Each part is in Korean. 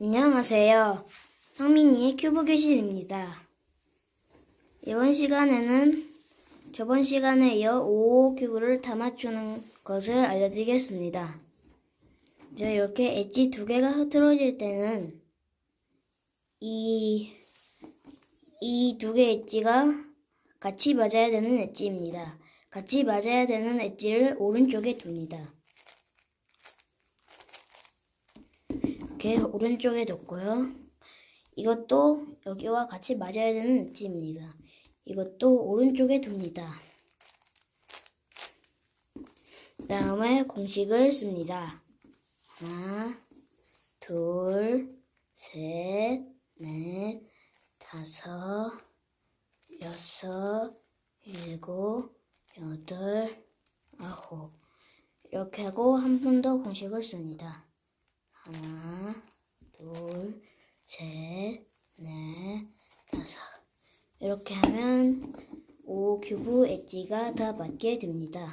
안녕하세요. 성민이의 큐브 교실입니다. 이번 시간에는 저번 시간에 이어 5 큐브를 다 맞추는 것을 알려드리겠습니다. 저 이렇게 엣지 두 개가 흐트러질 때는 이, 이 두 개 엣지가 같이 맞아야 되는 엣지입니다. 같이 맞아야 되는 엣지를 오른쪽에 둡니다. 이렇게 오른쪽에 뒀고요. 이것도 여기와 같이 맞아야 되는 엣지입니다. 이것도 오른쪽에 둡니다. 그 다음에 공식을 씁니다. 하나, 둘, 셋, 넷, 다섯, 여섯, 일곱, 여덟, 아홉. 이렇게 하고 한 번 더 공식을 씁니다. 하나, 둘, 셋, 넷, 다섯. 이렇게 하면 5 큐브 엣지가 다 맞게 됩니다.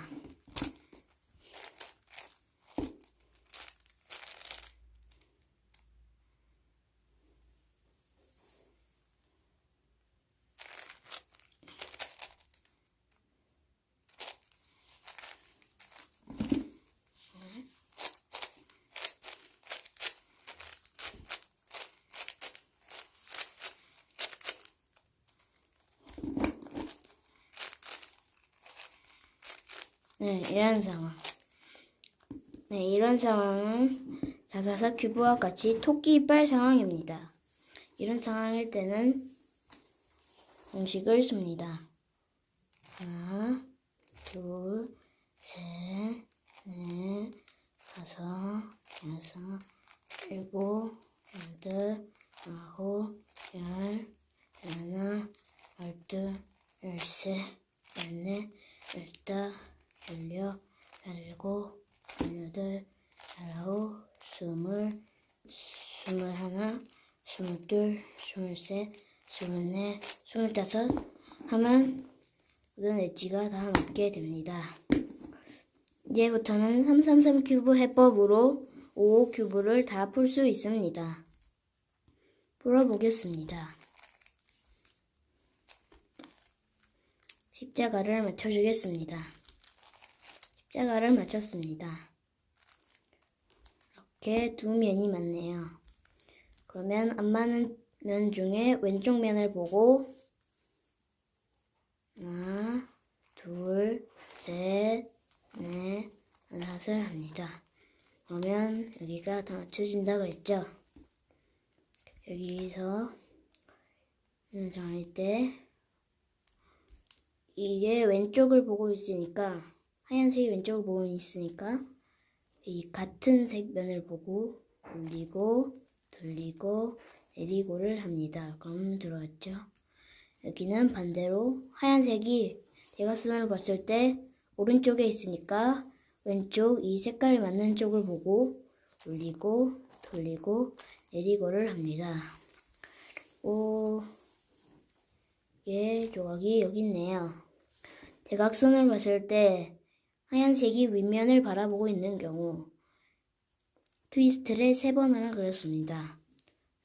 네, 이런 상황. 네, 이런 상황은 444 큐브와 같이 토끼 이빨 상황입니다. 이런 상황일 때는 공식을 씁니다. 하나, 둘, 셋, 넷, 다섯, 여섯, 일곱, 여덟, 아홉, 열, 열하나, 열둘, 열셋, 열넷, 열다, 열여, 열일곱, 열여덟, 열아홉, 스물, 스물하나, 스물둘, 스물셋, 스물넷, 스물다섯 하면 모든 엣지가 다 맞게 됩니다. 이제부터는 333 큐브 해법으로 55 큐브를 다 풀 수 있습니다. 풀어보겠습니다. 십자가를 맞춰주겠습니다. 십자가를 맞췄습니다. 이렇게 두 면이 맞네요. 그러면 안 맞는 면 중에 왼쪽 면을 보고 하나, 둘, 셋, 넷, 다섯을 합니다. 그러면 여기가 다 맞춰진다 그랬죠? 여기서 정할 때 이게 왼쪽을 보고 있으니까 하얀색이 왼쪽을 보고 있으니까 이 같은 색 면을 보고 올리고 돌리고 내리고를 합니다. 그럼 들어왔죠? 여기는 반대로 하얀색이 대각선을 봤을 때 오른쪽에 있으니까 왼쪽 이 색깔이 맞는 쪽을 보고 올리고 돌리고 내리고를 합니다. 오, 예, 조각이 여기 있네요. 대각선을 봤을 때 하얀색이 윗면을 바라보고 있는 경우 트위스트를 세번 하나 그렸습니다.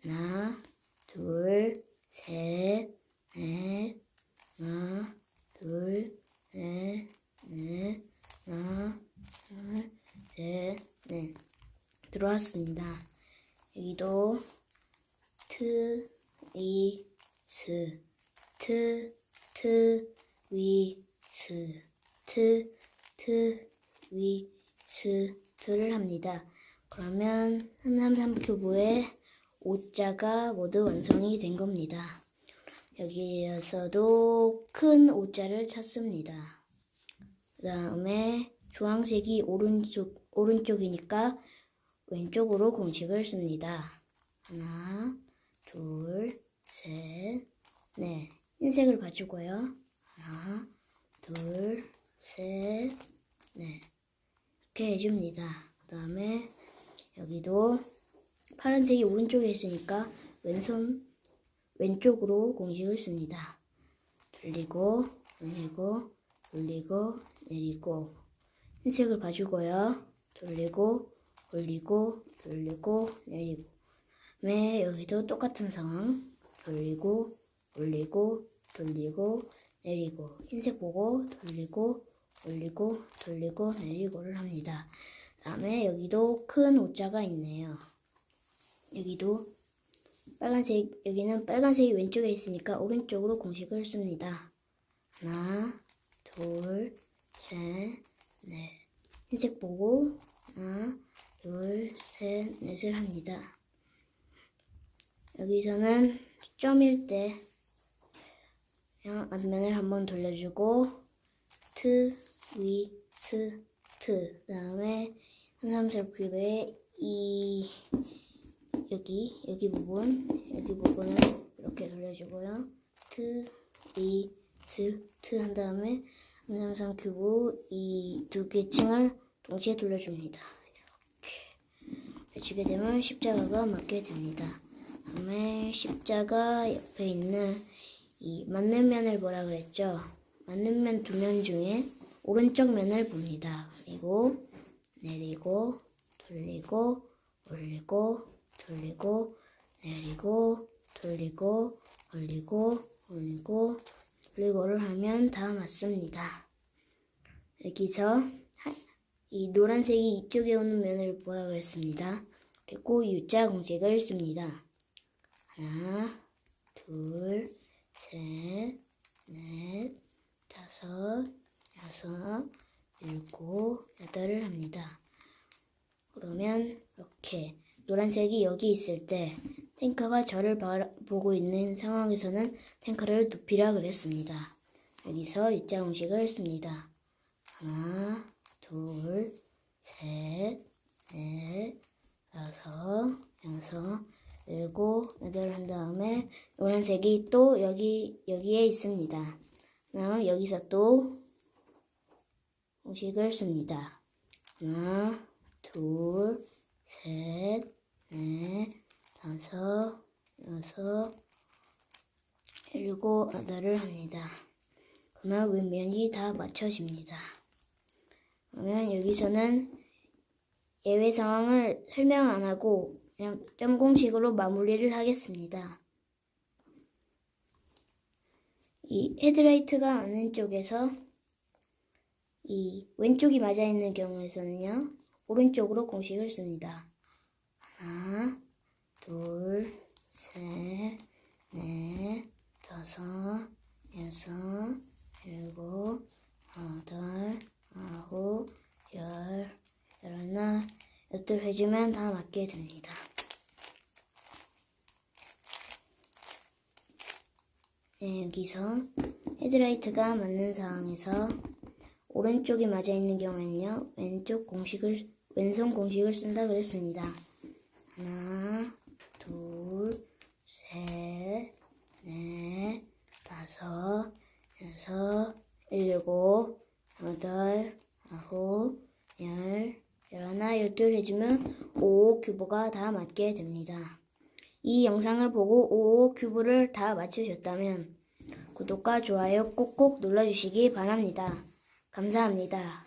하나, 둘, 셋, 넷, 하나, 둘, 넷, 넷, 하나, 둘, 셋, 넷. 들어왔습니다. 여기도 트, 위, 스, 트, 트, 위, 스, 트, 트, 위, 스, 트를 합니다. 그러면 333 큐브의 5자가 모두 완성이 된 겁니다. 여기에서도 큰 5자를 찾습니다. 그 다음에 주황색이 오른쪽, 오른쪽이니까 왼쪽으로 공식을 씁니다. 하나, 둘, 셋, 넷. 흰색을 봐주고요. 하나, 둘, 셋, 넷. 이렇게 해줍니다. 그 다음에 여기도 파란색이 오른쪽에 있으니까 왼손 왼쪽으로 공식을 씁니다. 돌리고 돌리고 돌리고 내리고 흰색을 봐주고요. 돌리고 올리고 돌리고 내리고 네, 여기도 똑같은 상황. 돌리고, 올리고, 돌리고, 내리고. 흰색 보고, 돌리고, 올리고, 돌리고, 내리고를 합니다. 다음에 여기도 큰 오자가 있네요. 여기도 빨간색, 여기는 빨간색이 왼쪽에 있으니까 오른쪽으로 공식을 씁니다. 하나, 둘, 셋, 넷. 흰색 보고, 하나, 둘, 셋, 넷을 합니다. 여기서는 점일 때 그냥 앞면을 한번 돌려주고 트, 위, 스, 트 그다음에 큐브의 이 여기 여기 부분 여기 부분을 이렇게 돌려주고요 트, 위, 스, 트 한 다음에 한삼삼 큐브 이 두 개 층을 동시에 돌려줍니다 이렇게 해주게 되면 십자가가 맞게 됩니다. 다음에 십자가 옆에 있는 이 맞는 면을 뭐라 그랬죠? 맞는 면 두 면 중에 오른쪽 면을 봅니다. 그리고 내리고 돌리고 올리고 돌리고 내리고 돌리고 올리고 올리고 돌리고를 하면 다 맞습니다. 여기서 하- 이 노란색이 이쪽에 오는 면을 뭐라 그랬습니다. 그리고 U자 공식을 씁니다. 하나, 둘, 셋, 넷, 다섯, 여섯, 일곱, 여덟을 합니다. 그러면 이렇게 노란색이 여기 있을 때 탱커가 저를 바- 보고 있는 상황에서는 탱커를 눕히라 그랬습니다. 여기서 U자 공식을 씁니다. 하나, 둘, 셋, 넷, 다섯, 여섯, 일곱, 여덟 한 다음에 노란색이 또 여기 여기에 있습니다. 그다음 여기서 또 공식을 씁니다. 하나, 둘, 셋, 넷, 다섯, 여섯, 일곱, 여덟을 합니다. 그러면 윗면이 다 맞춰집니다. 그러면 여기서는 예외 상황을 설명 안 하고 그냥 점 공식으로 마무리를 하겠습니다. 이 헤드라이트가 아는 쪽에서 이 왼쪽이 맞아 있는 경우에서는요 오른쪽으로 공식을 씁니다. 하나, 둘, 셋, 넷, 다섯, 여섯, 일곱, 여덟, 아홉, 열, 열하나, 열둘 해주면 다 맞게 됩니다. 네, 여기서 헤드라이트가 맞는 상황에서 오른쪽이 맞아 있는 경우에는요, 왼쪽 공식을, 왼손 공식을 쓴다 그랬습니다. 하나, 둘, 셋, 넷, 다섯, 여섯, 일곱, 여덟, 아홉, 열, 열하나, 열둘 해주면 5 큐브가 다 맞게 됩니다. 이 영상을 보고 5 큐브를 다 맞추셨다면 구독과 좋아요 꼭꼭 눌러주시기 바랍니다. 감사합니다.